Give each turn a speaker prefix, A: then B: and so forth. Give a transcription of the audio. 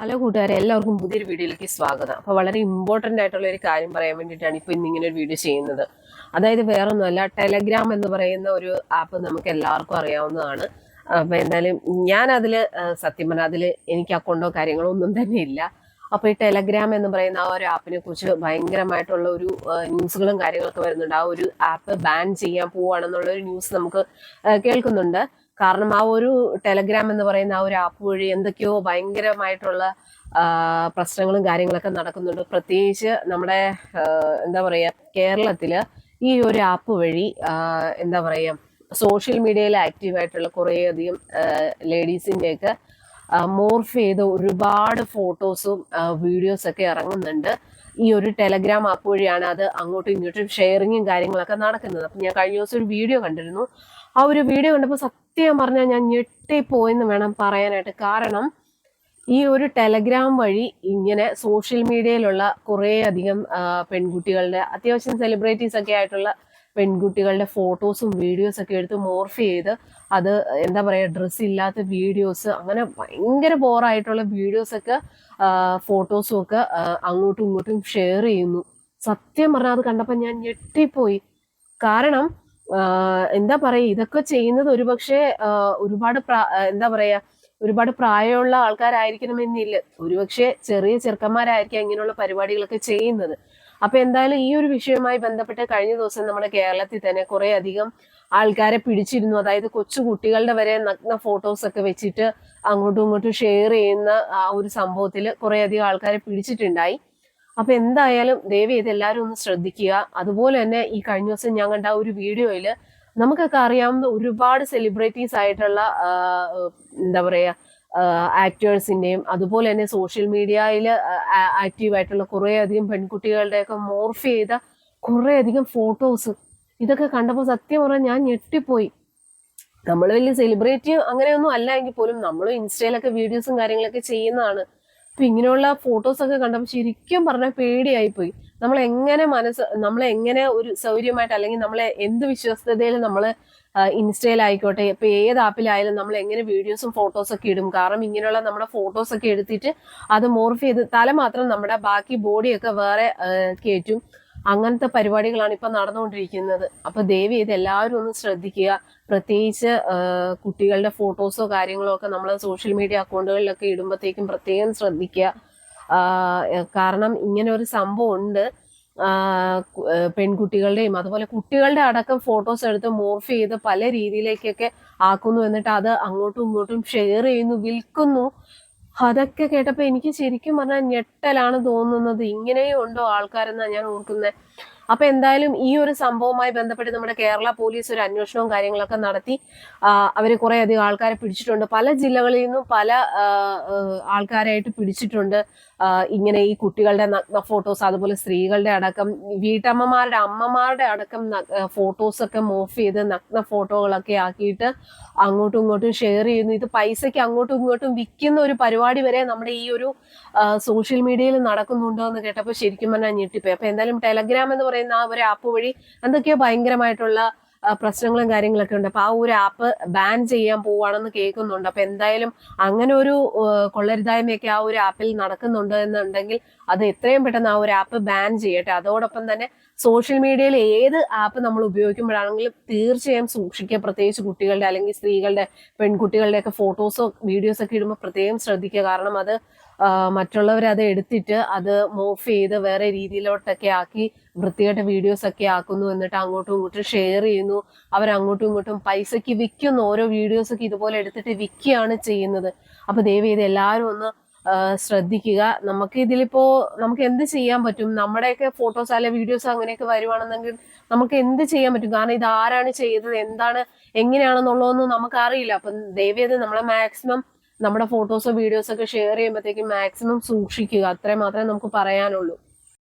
A: Hello കൂട്ടുകാരെ എല്ലാവർക്കും പുതിയൊരു വീഡിയോയിലേക്ക് സ്വാഗതം. അപ്പോൾ വളരെ ഇമ്പോർട്ടന്റ് ആയിട്ടുള്ള ഒരു കാര്യം പറയാൻ വേണ്ടിയിട്ടാണ് ഇപ്പോൾ ഇന്നിങ്ങനെ ഒരു വീഡിയോ ചെയ്യുന്നത്. അതായത് വേറൊന്നുമല്ല ടെലഗ്രാം എന്ന് പറയുന്ന ഒരു ആപ്പ് നമുക്ക് എല്ലാവർക്കും അറിയാവുന്നതാണ്. അപ്പോൾ എന്തായാലും ഞാൻ സത്യം പറഞ്ഞാൽ അതിൽ എനിക്ക് അക്കൗണ്ടോ കാര്യങ്ങളോ ഒന്നും തന്നെ ഇല്ല. അപ്പോൾ ഈ ടെലഗ്രാം എന്ന് പറയുന്ന ആ ഒരു ആപ്പിനെ കുറിച്ച് ഭയങ്കരമായിട്ടുള്ള ഒരു ന്യൂസുകളും കാര്യങ്ങളൊക്കെ വരുന്നുണ്ട്. ആ ഒരു ആപ്പ് ബാൻ ചെയ്യാൻ പോവുകയാണെന്നുള്ള ഒരു ന്യൂസ് നമുക്ക് കേൾക്കുന്നുണ്ട്. കാരണം ആ ഒരു ടെലഗ്രാം എന്ന് പറയുന്ന ആ ഒരു ആപ്പ് വഴി എന്തൊക്കെയോ ഭയങ്കരമായിട്ടുള്ള പ്രശ്നങ്ങളും കാര്യങ്ങളൊക്കെ നടക്കുന്നുണ്ട്. പ്രത്യേകിച്ച് നമ്മുടെ എന്താ പറയുക കേരളത്തിൽ ഈ ഒരു ആപ്പ് വഴി എന്താ പറയുക സോഷ്യൽ മീഡിയയിൽ ആക്റ്റീവായിട്ടുള്ള കുറേയധികം ലേഡീസിന്റെയൊക്കെ മോർഫ് ചെയ്ത ഒരുപാട് ഫോട്ടോസും വീഡിയോസൊക്കെ ഇറങ്ങുന്നുണ്ട്. ഈ ഒരു ടെലഗ്രാം ആപ്പ് വഴിയാണ് അത് അങ്ങോട്ടും ഇങ്ങോട്ടും ഷെയറിങ്ങും കാര്യങ്ങളൊക്കെ നടക്കുന്നത്. അപ്പം ഞാൻ കഴിഞ്ഞ ദിവസം ഒരു വീഡിയോ കണ്ടിരുന്നു. ആ ഒരു വീഡിയോ കണ്ടപ്പോൾ സത്യം പറഞ്ഞാൽ ഞാൻ ഞെട്ടിപ്പോയെന്ന് വേണം പറയാനായിട്ട്. കാരണം ഈ ഒരു ടെലഗ്രാം വഴി ഇങ്ങനെ സോഷ്യൽ മീഡിയയിലുള്ള കുറേ അധികം പെൺകുട്ടികളുടെ അത്യാവശ്യം സെലിബ്രിറ്റീസ് ഒക്കെ ആയിട്ടുള്ള പെൺകുട്ടികളുടെ ഫോട്ടോസും വീഡിയോസും ഒക്കെ എടുത്ത് മോർഫ് ചെയ്ത് അത് എന്താ പറയുക ഡ്രസ്സ് ഇല്ലാത്ത വീഡിയോസ് അങ്ങനെ ഭയങ്കര ബോറായിട്ടുള്ള വീഡിയോസൊക്കെ ഫോട്ടോസും ഒക്കെ അങ്ങോട്ടും ഇങ്ങോട്ടും ഷെയർ ചെയ്യുന്നു. സത്യം പറഞ്ഞാൽ അത് കണ്ടപ്പോൾ ഞാൻ ഞെട്ടിപ്പോയി. കാരണം എന്താ പറയുക ഇതൊക്കെ ചെയ്യുന്നത് ഒരുപക്ഷെ ഒരുപാട് എന്താ പറയാ ഒരുപാട് പ്രായമുള്ള ആൾക്കാരായിരിക്കണമെന്നില്ല ഒരുപക്ഷെ ചെറിയ ചെറുക്കന്മാരായിരിക്കും ഇങ്ങനെയുള്ള പരിപാടികളൊക്കെ ചെയ്യുന്നത്. അപ്പൊ എന്തായാലും ഈ ഒരു വിഷയവുമായി ബന്ധപ്പെട്ട് കഴിഞ്ഞ ദിവസം നമ്മുടെ കേരളത്തിൽ തന്നെ കുറെ അധികം ആൾക്കാരെ പിടിച്ചിരുന്നു. അതായത് കൊച്ചു കുട്ടികളുടെ വരെ നഗ്ന ഫോട്ടോസ് ഒക്കെ വെച്ചിട്ട് അങ്ങോട്ടും ഇങ്ങോട്ടും ഷെയർ ചെയ്യുന്ന ആ ഒരു സംഭവത്തിൽ കുറെ അധികം ആൾക്കാരെ പിടിച്ചിട്ടുണ്ടായി. അപ്പൊ എന്തായാലും ദേവി ഇത് എല്ലാവരും ഒന്ന് ശ്രദ്ധിക്കുക. അതുപോലെ തന്നെ ഈ കഴിഞ്ഞ ദിവസം ഞാൻ കണ്ട ഒരു വീഡിയോയിൽ നമുക്കൊക്കെ അറിയാവുന്ന ഒരുപാട് സെലിബ്രിറ്റീസ് ആയിട്ടുള്ള എന്താ പറയാ ആക്ടേഴ്സിന്റെയും അതുപോലെ തന്നെ സോഷ്യൽ മീഡിയയിൽ ആക്റ്റീവ് ആയിട്ടുള്ള കുറെ അധികം പെൺകുട്ടികളുടെയൊക്കെ മോർഫ് ചെയ്ത കുറെ അധികം ഫോട്ടോസ് ഇതൊക്കെ കണ്ടപ്പോൾ സത്യം പറഞ്ഞാൽ ഞാൻ ഞെട്ടിപ്പോയി. നമ്മൾ വലിയ സെലിബ്രിറ്റി അങ്ങനെയൊന്നും അല്ല എങ്കിൽ പോലും നമ്മൾ ഇൻസ്റ്റയിലൊക്കെ വീഡിയോസും കാര്യങ്ങളൊക്കെ ചെയ്യുന്നതാണ്. അപ്പൊ ഇങ്ങനെയുള്ള ഫോട്ടോസ് ഒക്കെ കണ്ടപ്പോൾ ശരിക്കും പറഞ്ഞാൽ പേടിയായി പോയി നമ്മൾ എങ്ങനെ മനസ്സ് നമ്മൾ എങ്ങനെ ഒരു സൗകര്യമായിട്ട് അല്ലെങ്കിൽ നമ്മളെ എന്ത് വിശ്വസ്തതയിൽ നമ്മൾ ഇൻസ്റ്റയിലായിക്കോട്ടെ ഇപ്പൊ ഏത് ആപ്പിലായാലും നമ്മൾ എങ്ങനെ വീഡിയോസും ഫോട്ടോസ് ഒക്കെ ഇടും. കാരണം ഇങ്ങനെയുള്ള നമ്മുടെ ഫോട്ടോസ് ഒക്കെ എടുത്തിട്ട് അത് മോർഫ് ചെയ്ത് തല മാത്രം നമ്മുടെ ബാക്കി ബോഡിയൊക്കെ വേറെ കയറ്റും. അങ്ങനത്തെ പരിപാടികളാണ് ഇപ്പൊ നടന്നുകൊണ്ടിരിക്കുന്നത്. അപ്പൊ ദേവി ഇത് എല്ലാവരും ഒന്ന് ശ്രദ്ധിക്കുക. പ്രത്യേകിച്ച് കുട്ടികളുടെ ഫോട്ടോസോ കാര്യങ്ങളോ ഒക്കെ നമ്മൾ സോഷ്യൽ മീഡിയ അക്കൗണ്ടുകളിലൊക്കെ ഇടുമ്പോഴത്തേക്കും പ്രത്യേകം ശ്രദ്ധിക്കുക. കാരണം ഇങ്ങനെ ഒരു സംഭവം ഉണ്ട്. പെൺകുട്ടികളുടെയും അതുപോലെ കുട്ടികളുടെ അടക്കം ഫോട്ടോസ് എടുത്ത് മോർഫ് ചെയ്ത് പല രീതിയിലേക്കൊക്കെ ആക്കുന്നു. എന്നിട്ട് അത് അങ്ങോട്ടും ഇങ്ങോട്ടും ഷെയർ ചെയ്യുന്നു വിൽക്കുന്നു. അതൊക്കെ കേട്ടപ്പോൾ എനിക്ക് ശരിക്കും പറഞ്ഞാൽ ഞെട്ടലാണ് തോന്നുന്നത്. ഇങ്ങനെയും ഉണ്ടോ ആൾക്കാരെന്നാണ് ഞാൻ ഓർക്കുന്നത് അപ്പൊ എന്തായാലും ഈ ഒരു സംഭവവുമായി ബന്ധപ്പെട്ട് നമ്മുടെ കേരള പോലീസ് ഒരു അന്വേഷണവും കാര്യങ്ങളൊക്കെ നടത്തി. അവർ കുറെ അധികം ആൾക്കാരെ പിടിച്ചിട്ടുണ്ട്. പല ജില്ലകളിൽ നിന്നും പല ആൾക്കാരായിട്ട് പിടിച്ചിട്ടുണ്ട്. ഇങ്ങനെ ഈ കുട്ടികളുടെ നഗ്ന ഫോട്ടോസ് അതുപോലെ സ്ത്രീകളുടെ അടക്കം വീട്ടമ്മമാരുടെ അമ്മമാരുടെ അടക്കം ഫോട്ടോസ് ഒക്കെ മോഫ് ചെയ്ത് നഗ്ന ഫോട്ടോകളൊക്കെ ആക്കിയിട്ട് അങ്ങോട്ടും ഇങ്ങോട്ടും ഷെയർ ചെയ്യുന്നു. ഇത് പൈസയ്ക്ക് അങ്ങോട്ടും ഇങ്ങോട്ടും വിൽക്കുന്ന ഒരു പരിപാടി വരെ നമ്മുടെ ഈ ഒരു സോഷ്യൽ മീഡിയയിൽ നടക്കുന്നുണ്ടോ എന്ന് കേട്ടപ്പോൾ ശരിക്കും പറഞ്ഞാൽ ഞെട്ടിപ്പോയി. അപ്പൊ എന്തായാലും ടെലഗ്രാം എന്ന് പറയുന്ന ആ ഒരു ആപ്പ് വഴി എന്തൊക്കെയോ ഭയങ്കരമായിട്ടുള്ള പ്രശ്നങ്ങളും കാര്യങ്ങളൊക്കെ ഉണ്ട്. അപ്പൊ ആ ഒരു ആപ്പ് ബാൻ ചെയ്യാൻ പോവാണെന്ന് കേൾക്കുന്നുണ്ട്. അപ്പൊ എന്തായാലും അങ്ങനെ ഒരു കൊള്ളരുതായ്മയൊക്കെ ആ ഒരു ആപ്പിൽ നടക്കുന്നുണ്ട് എന്നുണ്ടെങ്കിൽ അത് എത്രയും പെട്ടെന്ന് ആ ഒരു ആപ്പ് ബാൻ ചെയ്യട്ടെ. അതോടൊപ്പം തന്നെ സോഷ്യൽ മീഡിയയിൽ ഏത് ആപ്പ് നമ്മൾ ഉപയോഗിക്കുമ്പോഴാണെങ്കിലും തീർച്ചയായും സൂക്ഷിക്കുക. പ്രത്യേകിച്ച് കുട്ടികളുടെ അല്ലെങ്കിൽ സ്ത്രീകളുടെ പെൺകുട്ടികളുടെ ഒക്കെ ഫോട്ടോസോ വീഡിയോസോ ഒക്കെ ഇടുമ്പോൾ പ്രത്യേകം ശ്രദ്ധിക്കുക. കാരണം അത് മറ്റുള്ളവർ അത് എടുത്തിട്ട് അത് മോഫ് ചെയ്ത് വേറെ രീതിയിലോട്ടൊക്കെ ആക്കി വൃത്തികെട്ട വീഡിയോസ് ഒക്കെ ആക്കുന്നു എന്നിട്ട് അങ്ങോട്ടും ഇങ്ങോട്ടും ഷെയർ ചെയ്യുന്നു. അവർ അങ്ങോട്ടും ഇങ്ങോട്ടും പൈസയ്ക്ക് വിൽക്കുന്നു ഓരോ വീഡിയോസൊക്കെ ഇതുപോലെ എടുത്തിട്ട് വിൽക്കുകയാണ് ചെയ്യുന്നത്. അപ്പൊ ദയവ് ചെയ്ത് എല്ലാവരും ഒന്ന് ശ്രദ്ധിക്കുക. നമുക്ക് ഇതിലിപ്പോ നമുക്ക് എന്ത് ചെയ്യാൻ പറ്റും? നമ്മുടെയൊക്കെ ഫോട്ടോസ് അല്ലെ വീഡിയോസ് അങ്ങനെയൊക്കെ വരുവാണെന്നെങ്കിൽ നമുക്ക് എന്ത് ചെയ്യാൻ പറ്റും? കാരണം ഇത് ആരാണ് ചെയ്തത്? എന്താണ്? എങ്ങനെയാണെന്നുള്ളതൊന്നും നമുക്ക് അറിയില്ല അപ്പം ദയവ് ചെയ്ത് നമ്മളെ മാക്സിമം നമ്മുടെ ഫോട്ടോസോ വീഡിയോസോ ഒക്കെ ഷെയർ ചെയ്യുമ്പോഴത്തേക്കും മാക്സിമം സൂക്ഷിക്കുക. അത്രേ മാത്രമേ നമുക്ക് പറയാനുള്ളൂ.